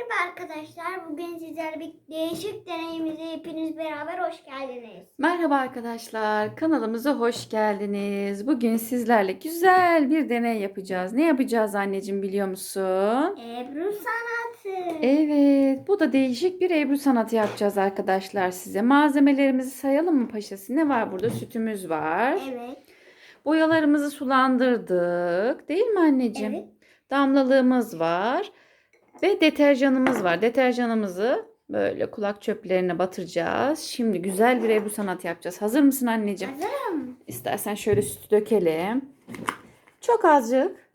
Merhaba arkadaşlar. Bugün sizlerle bir değişik deneyimize hepiniz beraber hoş geldiniz. Merhaba arkadaşlar, kanalımıza hoş geldiniz. Bugün sizlerle güzel bir deney yapacağız. Ne yapacağız anneciğim biliyor musun? Ebru sanatı. Evet, bu da değişik bir Ebru sanatı yapacağız arkadaşlar size. Malzemelerimizi sayalım mı paşası? Ne var burada? Sütümüz var. Evet. Boyalarımızı sulandırdık. Değil mi anneciğim? Evet. Damlalığımız var. Ve deterjanımız var. Deterjanımızı böyle kulak çöplerine batıracağız. Şimdi güzel bir Ebru sanatı yapacağız. Hazır mısın anneciğim? Hazırım. İstersen şöyle sütü dökelim. Çok azıcık.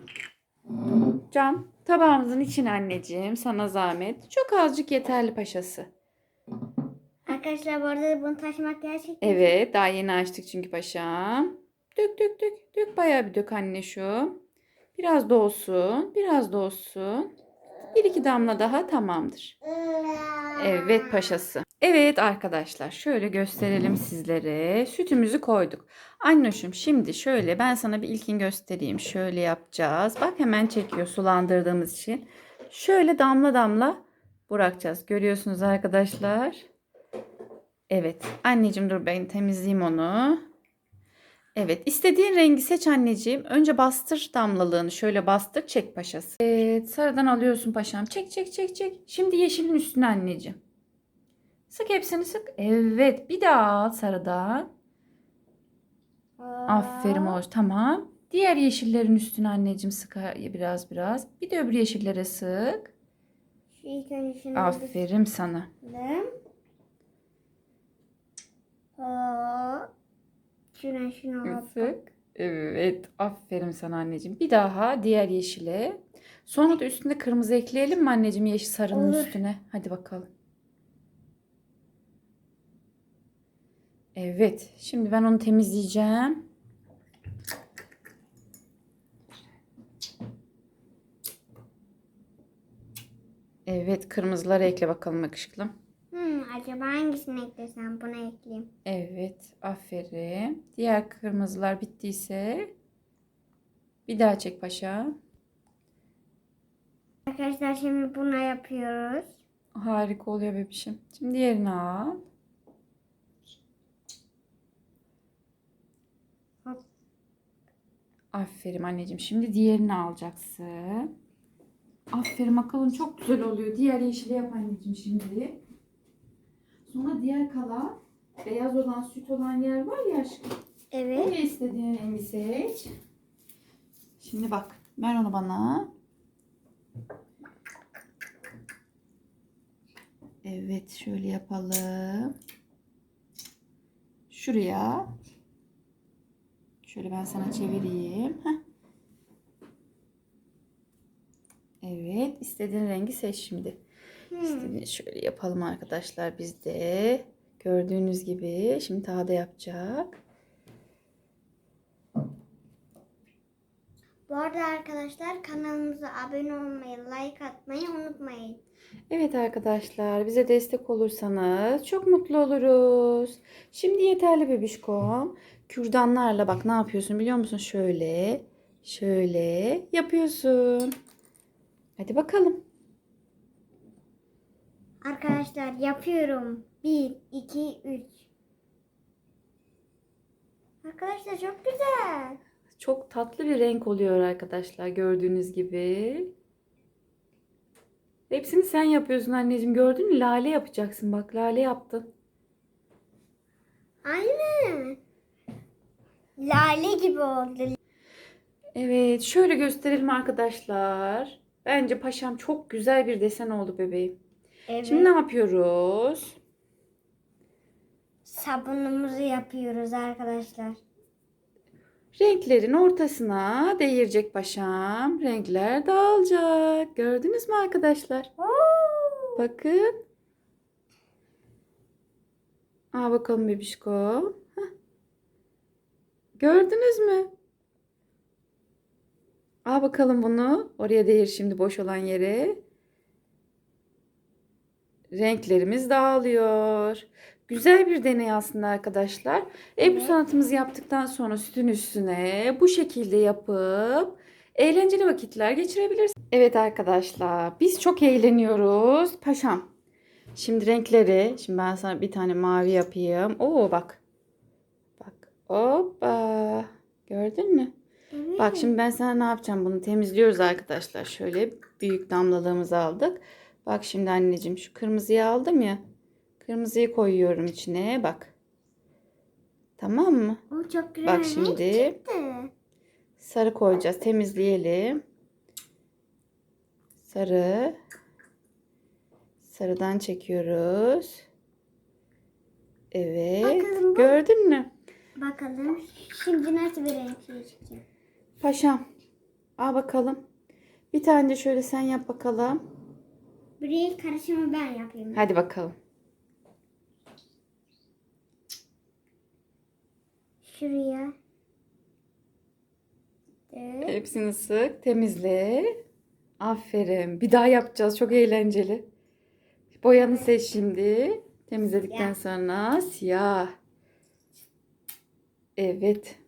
Cam tabağımızın içine anneciğim sana zahmet. Çok azıcık yeterli paşası. Arkadaşlar bu arada bunu taşımak gerçekten Evet daha yeni açtık çünkü paşam. Dök dök dök. Dök bayağı bir dök anne şu. Biraz da olsun. Biraz da olsun. Bir iki damla daha tamamdır. Evet paşası. Evet arkadaşlar şöyle gösterelim sizlere. Sütümüzü koyduk. Annoşum şimdi şöyle ben sana bir ilkin göstereyim. Şöyle yapacağız. Bak hemen çekiyor sulandırdığımız için. Şöyle damla damla bırakacağız. Görüyorsunuz arkadaşlar. Evet. Anneciğim dur ben temizleyeyim onu. Evet. istediğin rengi seç anneciğim. Önce bastır damlalığını. Şöyle bastır. Çek paşası. Evet. Sarıdan alıyorsun paşam. Çek çek çek çek. Şimdi yeşilin üstüne anneciğim. Sık hepsini sık. Evet. Bir daha al sarıdan. Aferin hoş. Tamam. Diğer yeşillerin üstüne anneciğim sık biraz biraz. Bir de öbür yeşillere sık. Şunu Aferin sana. aldım. Hop. Şuna. Sık. Evet. Aferin sana anneciğim. Bir daha diğer yeşile. Sonra da üstünde kırmızı ekleyelim mi anneciğim yeşil sarının Olur. üstüne? Hadi bakalım. Evet. Şimdi ben onu temizleyeceğim. Evet. Kırmızıları ekle bakalım yakışıklım. Acaba hangisini eklesem? Bunu ekleyeyim. Evet, aferin. Diğer kırmızılar bittiyse bir daha çek paşa. Arkadaşlar şimdi buna yapıyoruz. Harika oluyor bebişim. Şimdi diğerini al. Hop. Aferin anneciğim. Şimdi diğerini alacaksın. Aferin bakalım çok güzel oluyor. Diğer yeşili yap anneciğim şimdi. Sonra diğer kalan beyaz olan süt olan yer var ya aşkım. Evet. Oraya istediğin rengi seç. Şimdi bak. Ver onu bana. Evet şöyle yapalım. Şuraya. Şöyle ben sana çevireyim. Heh. Evet. istediğin rengi seç şimdi. Hmm. İstediğin şöyle yapalım arkadaşlar biz de. Gördüğünüz gibi. Şimdi Taha da yapacak. Bu arada arkadaşlar kanalımıza abone olmayı, like atmayı unutmayın. Evet arkadaşlar bize destek olursanız çok mutlu oluruz. Şimdi yeterli bebişkom. Kürdanlarla bak ne yapıyorsun biliyor musun? Şöyle şöyle yapıyorsun. Hadi bakalım. Arkadaşlar yapıyorum. 1, 2, 3. Arkadaşlar çok güzel. Çok tatlı bir renk oluyor arkadaşlar gördüğünüz gibi. Hepsini sen yapıyorsun anneciğim gördün mü? Lale yapacaksın bak lale yaptın. Aynen. Lale gibi oldu. Evet şöyle gösterelim arkadaşlar. Bence paşam çok güzel bir desen oldu bebeğim. Evet. Şimdi ne yapıyoruz? sabunumuzu yapıyoruz arkadaşlar. Renklerin ortasına değirecek paşam. Renkler dağılacak. Gördünüz mü arkadaşlar? Bakın. Aa bakalım bebişko. Gördünüz mü? Al bakalım bunu. Oraya değir şimdi boş olan yere. Renklerimiz dağılıyor. Güzel bir deney aslında arkadaşlar. Ebru sanatımızı yaptıktan sonra sütün üstüne bu şekilde yapıp eğlenceli vakitler geçirebilirsiniz. Evet arkadaşlar biz çok eğleniyoruz. Paşam. Şimdi renkleri. Şimdi ben sana bir tane mavi yapayım. Oo bak. Bak. Hoppa. Gördün mü? Evet. Bak şimdi ben sana ne yapacağım? Bunu temizliyoruz arkadaşlar. Şöyle büyük damlalığımızı aldık. Bak şimdi anneciğim şu kırmızıyı aldım ya. Kırmızıyı koyuyorum içine. Bak. Tamam mı? O çok güzel. Bak şimdi. çıktı. Sarı koyacağız. Temizleyelim. Sarı. Sarıdan çekiyoruz. Evet. Bakalım Gördün mü? Bakalım şimdi nasıl bir renk çıkacak. Paşam. Al bakalım. Bir tane de şöyle sen yap bakalım. Renk karışımı ben yapayım. Hadi bakalım. Şuraya. Evet. Hepsini sık. Temizle. Aferin. Bir daha yapacağız. Çok eğlenceli. Boyanı seç şimdi. Temizledikten Siyah. sonra siyah. Evet.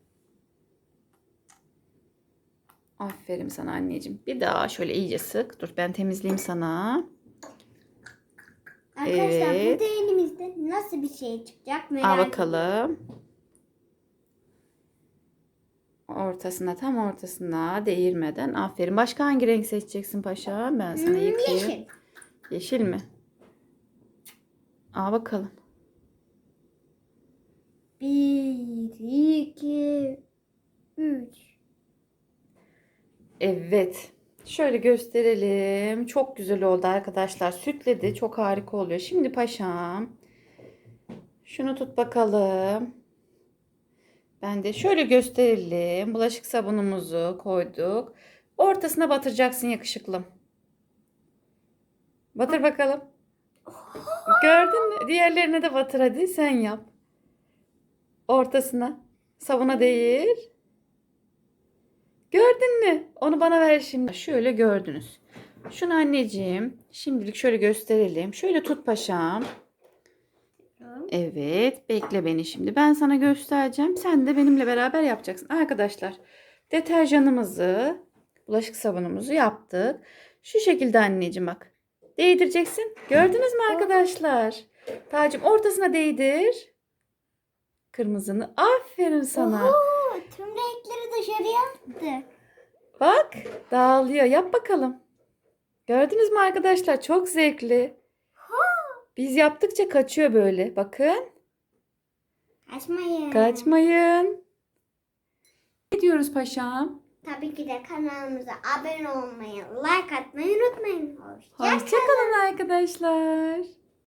Aferin sana anneciğim. Bir daha şöyle iyice sık. Dur ben temizleyeyim sana. Arkadaşlar Evet. burada elimizde nasıl bir şey çıkacak merak ediyorum. bakalım. Ortasına tam ortasına değirmeden. Aferin. Başka hangi renk seçeceksin paşa? Ben sana Hmm, yıkayayım. yeşil. Yeşil mi? Al bakalım. Bir, iki, üç. Evet. Şöyle gösterelim. Çok güzel oldu arkadaşlar. Sütledi. Çok harika oluyor. Şimdi paşam. Şunu tut bakalım. Ben de şöyle gösterelim. Bulaşık sabunumuzu koyduk. Ortasına batıracaksın yakışıklım. Batır bakalım. Gördün mü? Diğerlerine de batır hadi. Sen yap. Ortasına. Sabuna değir. Gördün mü? Onu bana ver şimdi. Şöyle gördünüz. Şunu anneciğim şimdilik şöyle gösterelim. Şöyle tut paşam. Evet, bekle beni şimdi. Ben sana göstereceğim. Sen de benimle beraber yapacaksın. Arkadaşlar, deterjanımızı, bulaşık sabunumuzu yaptık. Şu şekilde anneciğim bak. Değdireceksin. Gördünüz mü arkadaşlar? Tacım ortasına değdir. Kırmızını. Aferin sana. Oo, tüm renkleri dışarıya attı. Bak dağılıyor. Yap bakalım. Gördünüz mü arkadaşlar? Çok zevkli. Biz yaptıkça kaçıyor böyle. Bakın. Kaçmayın. Kaçmayın. Ne diyoruz paşam? Tabii ki de kanalımıza abone olmayı, like atmayı unutmayın. Hoşça Hoşçakalın arkadaşlar.